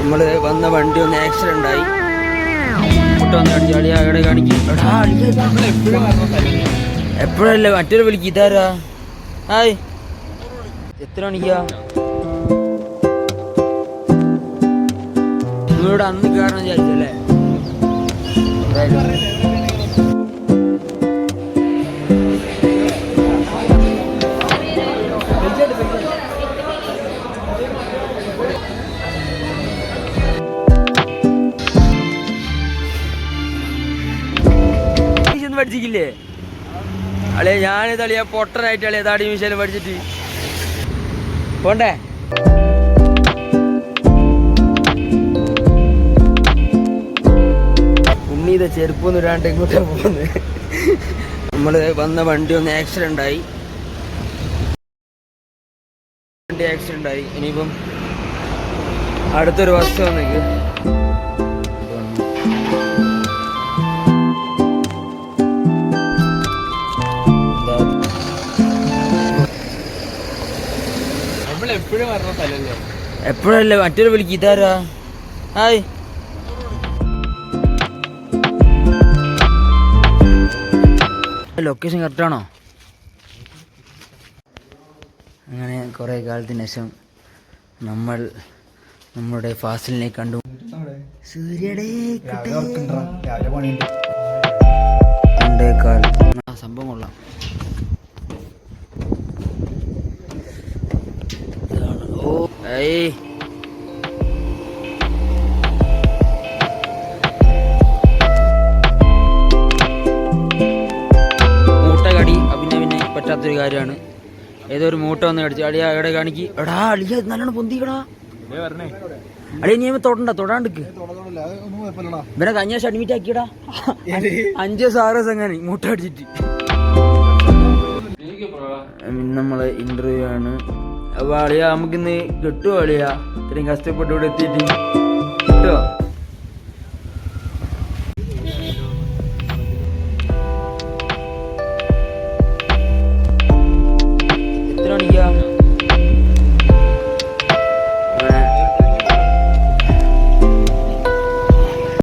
നമ്മൾ വന്ന വണ്ടി ഒന്ന് ആക്സിഡന്റ് ആയി. അളിയ എപ്പോഴല്ലേ മറ്റൊരു വിളിക്ക് ഇതാരാ? ഹായ്. എത്ര മണിക്കാ? നിങ്ങളോട് അന്ന് കാരണം വിചാരിച്ചല്ലേ പഠിച്ചിട്ടില്ലേ അളിയ ഞാൻ തളിയ പൊട്ടനായിട്ട് അളിയ താടി മീശയിലും പഠിച്ചിട്ട്. പോണ്ടേ? ഉണ്ണി ഇത് ചെരുപ്പൊന്നും ഇടാണ്ട് ഇങ്ങോട്ടാ പോകുന്നത് നമ്മൾ വന്ന വണ്ടി ഒന്ന് ആക്സിഡന്റ് ആയി. വണ്ടി ആക്സിഡന്റ് ആയി. ഇനിയിപ്പം അടുത്തൊരു ബസ് വന്നേക്ക് എപ്പോഴല്ലേ? മറ്റൊരു വിളിക്ക്. ഇതാരാ? ഹായ്. ലൊക്കേഷൻ കറക്റ്റാണോ അങ്ങനെ കുറേ കാലത്തിന് ശേഷം നമ്മൾ നമ്മുടെ ഫാസിലിനെ കണ്ടു. സൂര്യയുടെ സംഭവം കൊള്ളാം. ഏയ് മൂട്ട കടി പിന്നെ പിന്നെ പറ്റാത്തൊരു കാര്യമാണ്. ഏതോ ഒരു മൂട്ട വന്ന് കടിച്ചു അടിയാ എവിടെ കാണിക്ക്? എടാ അളിയ നല്ലോണം പൊന്തിക്കടാ? അടിയ നീ തൊടണ്ട തൊടാണ്ടിക്ക്. ഇവനെ കഴിഞ്ഞ ആഴ്ച അഡ്മിറ്റ് ആക്കിയടാ. അഞ്ച് സാറ് ദിവസം മൂട്ട അടിച്ചിട്ട് പിന്നെ നമ്മളെ ഇന്റർവ്യൂ ആണ്. നമുക്ക് നമുക്കിന്ന് കിട്ടുമോ അളിയ ഇത്രയും കഷ്ടപ്പെട്ട് ഇവിടെ എത്തിയിട്ട്. കിട്ടുമോ